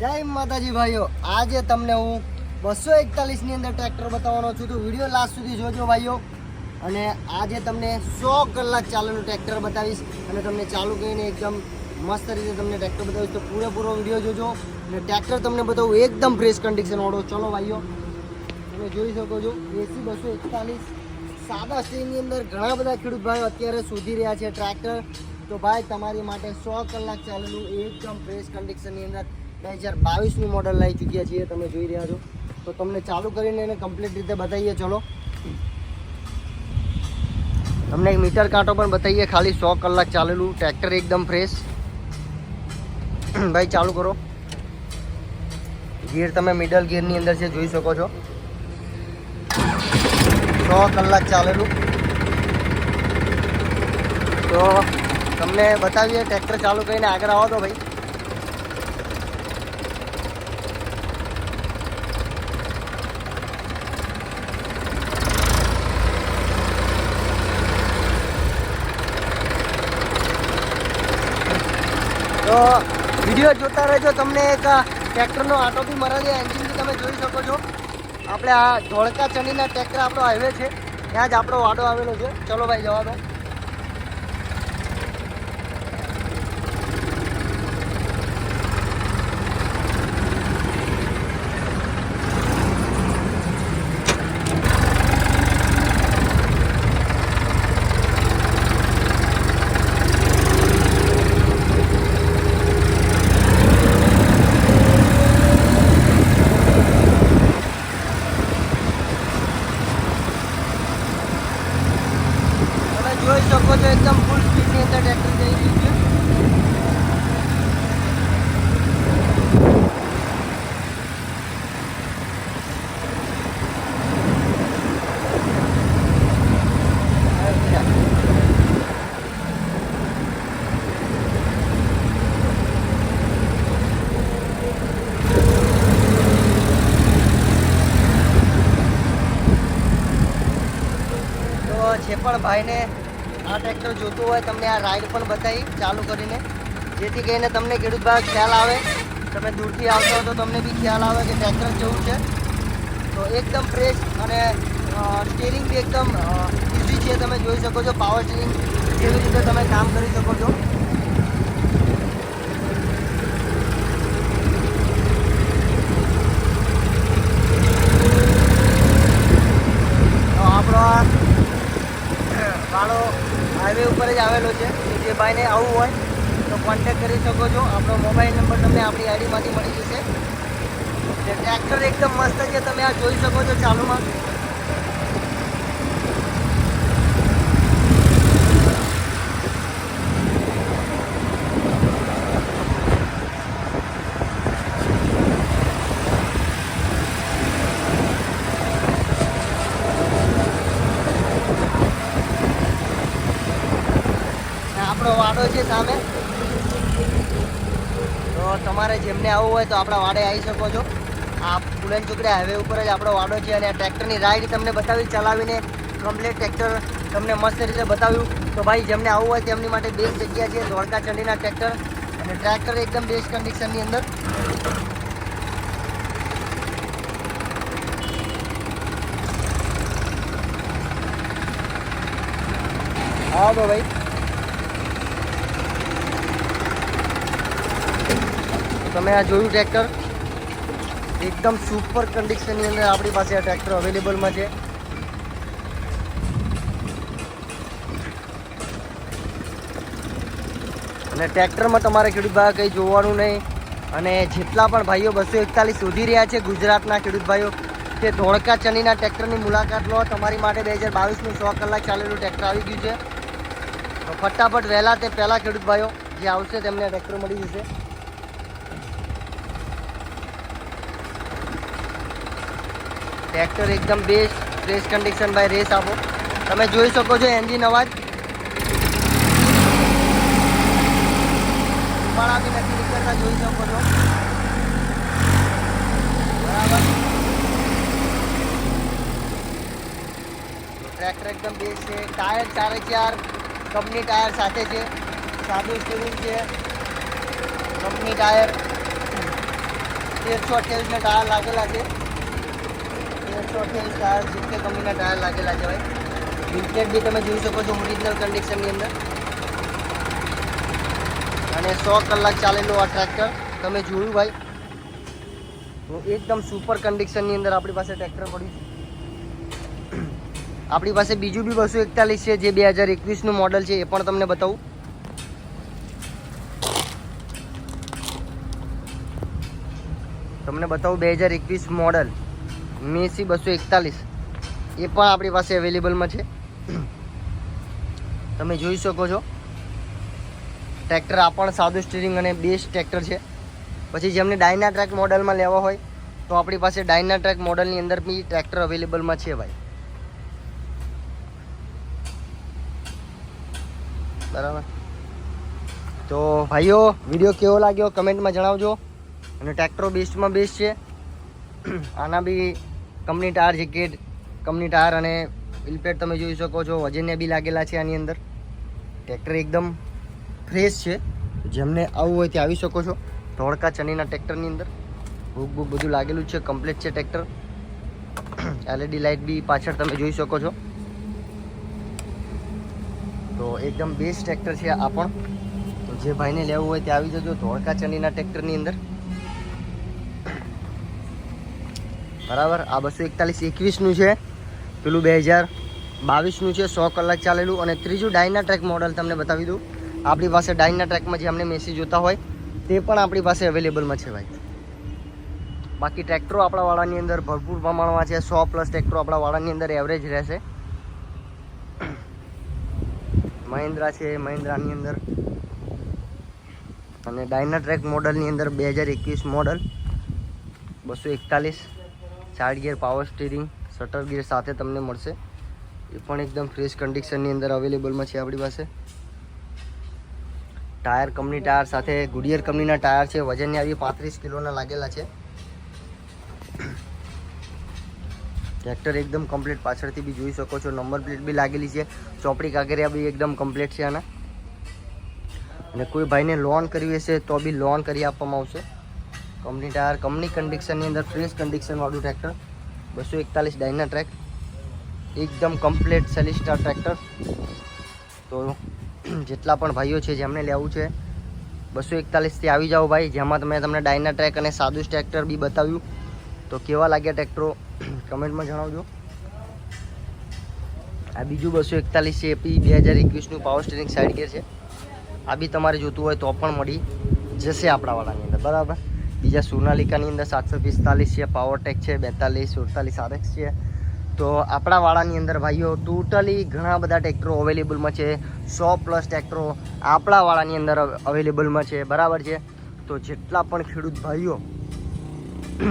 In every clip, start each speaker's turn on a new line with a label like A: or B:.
A: જય માતાજી ભાઈઓ. આજે તમને હું બસો એકતાલીસની અંદર ટ્રેક્ટર બતાવવાનો છું. તો વીડિયો લાસ્ટ સુધી જોજો ભાઈઓ. અને આજે તમને સો કલાક ચાલેલું ટ્રેક્ટર બતાવીશ. અને તમને ચાલુ કરીને એકદમ મસ્ત રીતે તમને ટ્રેક્ટર બતાવીશ. તો પૂરેપૂરો વીડિયો જોજો. અને ટ્રેક્ટર તમને બતાવું એકદમ ફ્રેશ કન્ડિશન વાળો. ચલો ભાઈઓ. તમે જોઈ શકો છો, એસી બસો એકતાલીસ. સાદા સ્ટેજની અંદર ઘણા બધા ખેડૂત ભાઈઓ અત્યારે શોધી રહ્યા છે ટ્રેક્ટર. તો ભાઈ, તમારી માટે સો કલાક ચાલેલું એકદમ ફ્રેશ કન્ડિશનની અંદર બે હજાર બાવીસનું મોડલ લઈ ચૂક્યા છીએ, તમે જોઈ રહ્યા છો. તો તમને ચાલુ કરીને એને કમ્પ્લીટ રીતે બતાવીએ, ચલો. તમને એક મીટર કાંટો પણ બતાવીએ, ખાલી સો કલાક ચાલેલું ટ્રેક્ટર એકદમ ફ્રેશ ભાઈ, ચાલુ કરો. ગીર તમે મિડલ ગીરની અંદર છે, જોઈ શકો છો. સો કલાક ચાલેલું. તો તમને બતાવીએ ટ્રેક્ટર ચાલુ કરીને આગળ આવો તો ભાઈ. તો વીડિયો જોતા રહેજો. તમને એક ટ્રેક્ટરનો આટો બી મરાલી એન્જિન બી તમે જોઈ શકો છો. આપણે આ ધોળકા ચંડીના ટ્રેક્ટર આપણો હાઈવે છે. ત્યાં જ આપણો વાડો આવેલો છે. ચલો ભાઈ, જવા દો તમે જોઈ શકો છો એકદમ ફૂલ સ્પીડની અંદર ટ્રેક્ટર જઈ રહ્યું છે તો જે પણ ભાઈને આ ટ્રેક્ટર જોતું હોય, તમને આ રાઈડ પણ બતાવી ચાલુ કરીને. જેથી કરીને તમને ખેડૂત ભાઈ ખ્યાલ આવે. તમે દૂરથી આવતા હો તો તમને બી ખ્યાલ આવે કે ટ્રેક્ટર જેવું છે. તો એકદમ ફ્રેશ અને સ્ટેરિંગ બી એકદમ ઇઝી છે. તમે જોઈ શકો છો પાવર સ્ટેરિંગ કેવી રીતે તમે કામ કરી શકો છો. આપણો આ વાળો હાઈવે ઉપર જ આવેલો છે. જે ભાઈને આવવું હોય તો કોન્ટેક કરી શકો છો. આપણો મોબાઈલ નંબર તમને આપણી આઈડીમાંથી મળી જશે. ટ્રેક્ટર એકદમ મસ્ત છે. તમે આ જોઈ શકો છો ચાલુમાં અને આપણો વાડો છે સામે તો તમારે જેમને આવવું હોય તો આપણા વાડે આવી શકો છો. આ પુલન ચોકડી હાઈવે ઉપર જ આપણો વાડો છે અને આ ટ્રેક્ટરની રાઈડ તમને બતાવી, ચલાવીને કમ્પ્લીટ ટ્રેક્ટર તમને મસ્ત રીતે બતાવ્યું. તો ભાઈ, જેમને આવવું હોય તેમની માટે બેસ્ટ જગ્યા છે ધોળકા ચંડીના ટ્રેક્ટર અને ટ્રેક્ટર એકદમ બેસ્ટ કન્ડિશનની અંદર. હા તો ભાઈ. તમે આ જોયું ટ્રેક્ટર એકદમ સુપર કન્ડિશનની અંદર આપણી પાસે આ ટ્રેક્ટર અવેલેબલમાં છે. અને ટ્રેક્ટરમાં તમારે ખેડૂત ભાઈ કંઈ જોવાનું નહીં. અને જેટલા પણ ભાઈઓ બસો એકતાલીસ શોધી રહ્યા છે ગુજરાતના ખેડૂત ભાઈઓ તે ધોળકા ચનીના ટ્રેક્ટરની મુલાકાત લો. તમારી માટે બે હજાર બાવીસનું સો કલાક ચાલેલું ટ્રેક્ટર આવી ગયું છે. ફટાફટ વહેલા તે પહેલાં ખેડૂત ભાઈઓ જે આવશે તેમને ટ્રેક્ટર મળી જશે. ટ્રેક્ટર એકદમ બેસ્ટ રેસ કન્ડિશન બાય રેસ આપો તમે જોઈ શકો છો એન્જિન અવાજ. નીકળતા જોઈ શકો છો. બરાબર. ટ્રેક્ટર એકદમ બેસ્ટ છે. ટાયર ચારે ચાર કંપની ટાયર સાથે છે. સાદું સ્ટીરિંગ છે. કંપની ટાયર તેરસો અઠ્યાવીસના ટાયર લાગેલા છે. તેરસો અઠ્યાવીસ ટાયર જીકે કંપનીના ટાયર લાગેલા છે ભાઈ વિન્ટેડ બી તમે જોઈ શકો છો ઓરિજિનલ કન્ડિશનની અંદર. અને સો કલાક ચાલેલું આ ટ્રેક્ટર તમે જોયું ભાઈ? એકદમ સુપર કન્ડિશનની અંદર આપણી પાસે ટ્રેક્ટર પડ્યું છે. આપણી પાસે બીજું બી બસો એકતાલીસ છે, જે બે હજાર એકવીસનું મોડલ છે, એ પણ તમને બતાવું. તમને બતાવું બે હજાર એકવીસ મોડલ મેસી બસો એકતાલીસ. એ પણ આપણી પાસે અવેલેબલમાં છે. તમે જોઈ શકો છો. ટ્રેક્ટર આ પણ સાદું સ્ટીરિંગ અને બેસ્ટ ટ્રેક્ટર છે. પછી જેમને ડાયના ટ્રેક મોડલમાં લેવા હોય, તો આપણી પાસે ડાયના ટ્રેક મોડલની અંદર બી ટ્રેક્ટર અવેલેબલમાં છે ભાઈ. બરાબર? તો ભાઈઓ, વીડિયો કેવો લાગ્યો? કમેન્ટમાં જણાવજો. અને ટ્રેક્ટરો બેસ્ટમાં બેસ્ટ છે. આના બી કંપની ટાયર જેકેટ કંપની ટાયર અને વિલપેટ તમે જોઈ શકો છો, વજનને બી લાગેલા છે આની અંદર. ટ્રેક્ટર એકદમ ફ્રેશ છે. જેમને આવવું હોય તે આવી શકો છો. ધોળકા ચનીના ટ્રેક્ટરની અંદર. ભૂક ભૂક બધું લાગેલું છે કમ્પ્લીટ છે ટ્રેક્ટર એલઈડી લાઇટ બી પાછળ તમે જોઈ શકો છો. તો એકદમ બેસ્ટ ટ્રેક્ટર છે આ પણ. જે ભાઈને લેવું હોય તે આવી જજો, ધોળકા ચનીના ટ્રેક્ટરની અંદર. બરાબર? આ બસો એકતાલીસ એકવીસનું છે. પેલું બે હજાર બાવીસનું છે, સો કલાક ચાલેલું. અને ત્રીજું ડાયના ટ્રેક મોડલ તમને બતાવી દઉં. આપણી પાસે ડાયના ટ્રેકમાં જે અમને મેસી જોતા હોય, તે પણ આપણી પાસે અવેલેબલમાં છે ભાઈ. બાકી ટ્રેક્ટરો આપણા વાળાની અંદર ભરપૂર પ્રમાણમાં છે. સો પ્લસ ટ્રેક્ટરો આપણા વાળાની અંદર એવરેજ રહેશે. મહિન્દ્રા છે, મહિન્દ્રાની અંદર. અને ડાયના ટ્રેક મોડલની અંદર બે હજાર એકવીસ મોડલ. બસો એકતાલીસ. Side gear power steering shutter gear સાથે તમને મળશે. એ પણ એકદમ ફ્રેશ કન્ડિશનની અંદર અવેલેબલમાં છે આપણી પાસે. ટાયર કંપની ટાયર સાથે ગુડિયર કંપનીના ટાયર છે વજનની આવી પાંત્રીસ કિલોના લાગેલા છે. ટ્રેક્ટર એકદમ કમ્પ્લીટ પાછળથી બી જોઈ શકો છો નંબર પ્લેટ બી લાગેલી છે, ચોપડી કાગરિયા બી એકદમ કમ્પ્લીટ છે આના. અને કોઈ ભાઈને લોન કરવી હશે તો બી લોન કરી આપવામાં આવશે. કંપની ટાયર કંપની કન્ડિશનની અંદર ફ્રેશ કન્ડિશનવાળું ટ્રેક્ટર બસો એકતાલીસ ડાયના ટ્રેક એકદમ કમ્પ્લીટ સેલિસ્ટાર ટ્રેક્ટર તો જેટલા પણ ભાઈઓ છે, જેમને લેવું છે, બસો એકતાલીસથી આવી જાઓ ભાઈ. જેમાં તમે તમને ડાયના ટ્રેક અને સાદું ટ્રેક્ટર બી બતાવ્યું. તો કેવા લાગ્યા ટ્રેક્ટરો કમેન્ટમાં જણાવજો. આ બીજું બસો એકતાલીસ છે એપી બે હજાર એકવીસનું પાવર સ્ટેરિંગ સાઇડ ગેર છે. આ બી તમારે જોતું હોય તો પણ મળી જશે આપણાવાળાની અંદર. બરાબર? બીજા સોનાલિકાની અંદર સાતસો પિસ્તાલીસ છે પાવર ટેક છે, બેતાલીસ, સુડતાલીસ આરએક્સ છે. તો આપણા વાળાની અંદર ભાઈઓ ટોટલી ઘણા બધા ટ્રેક્ટરો અવેલેબલમાં છે. સો પ્લસ ટ્રેક્ટરો આપણા વાળાની અંદર અવેલેબલમાં છે. બરાબર છે? તો જેટલા પણ ખેડૂત ભાઈઓ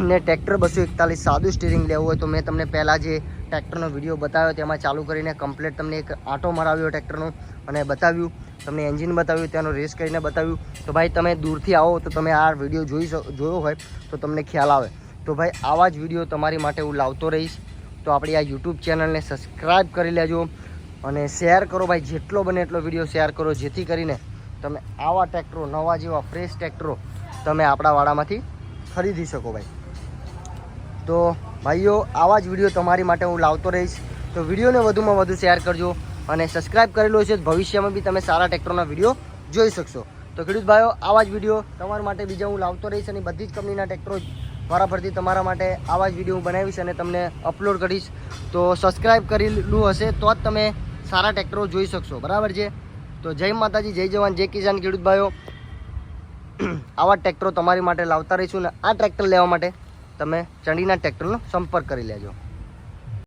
A: ને ટ્રેક્ટર બસો એકતાલીસ સાદું સ્ટીરિંગ લેવું હોય તો મેં તમને પહેલાં જે ટ્રેક્ટરનો વીડિયો બતાવ્યો તેમાં ચાલુ કરીને કમ્પ્લેટ તમને એક આંટો મરાવ્યો ટ્રેક્ટરનો અને બતાવ્યું. તમને એન્જિન બતાવ્યું, ત્યાંનો રેસ કરીને બતાવ્યું. તો ભાઈ, તમે દૂરથી આવો તો તમે આ વીડિયો જોઈ જોયો હોય તો તમને ખ્યાલ આવે. તો ભાઈ, આવા જ વીડિયો તમારી માટે હું લાવતો રહીશ. તો આપણી આ યુટ્યુબ ચેનલને સબસ્ક્રાઈબ કરી લેજો અને શેર કરો ભાઈ, જેટલો બને એટલો વીડિયો શેર કરો. જેથી કરીને તમે આવા ટ્રેક્ટરો નવા જેવા ફ્રેશ ટ્રેક્ટરો તમે આપણા વાડામાંથી ખરીદી શકો ભાઈ. તો ભાઈઓ, આવા જ વીડિયો તમારી માટે હું લાવતો રહીશ. તો વિડીયોને વધુમાં વધુ શેર કરજો. અને સબસ્ક્રાઇબ કરેલું છે ભવિષ્યમાં બી તમે સારા ટ્રેક્ટરના વીડિયો જોઈ શકશો. તો ખેડૂત ભાઈઓ, આવા જ વીડિયો તમારા માટે બીજા હું લાવતો રહીશ અને બધી જ કંપનીના ટ્રેક્ટરો મારા પરથી તમારા માટે આવા જ વીડિયો હું બનાવીશ અને તમને અપલોડ કરીશ. તો સબસ્ક્રાઈબ કરેલું હશે તો જ તમે સારા ટ્રેક્ટરો જોઈ શકશો. બરાબર છે? તો જય માતાજી, જય જવાન, જય કિસાન ખેડૂત ભાઈઓ. આવા ટ્રેક્ટરો તમારી માટે લાવતા રહીશું ને આ ટ્રેક્ટર લેવા માટે તમે ચંડીના ટ્રેક્ટરનો સંપર્ક કરી લેજો.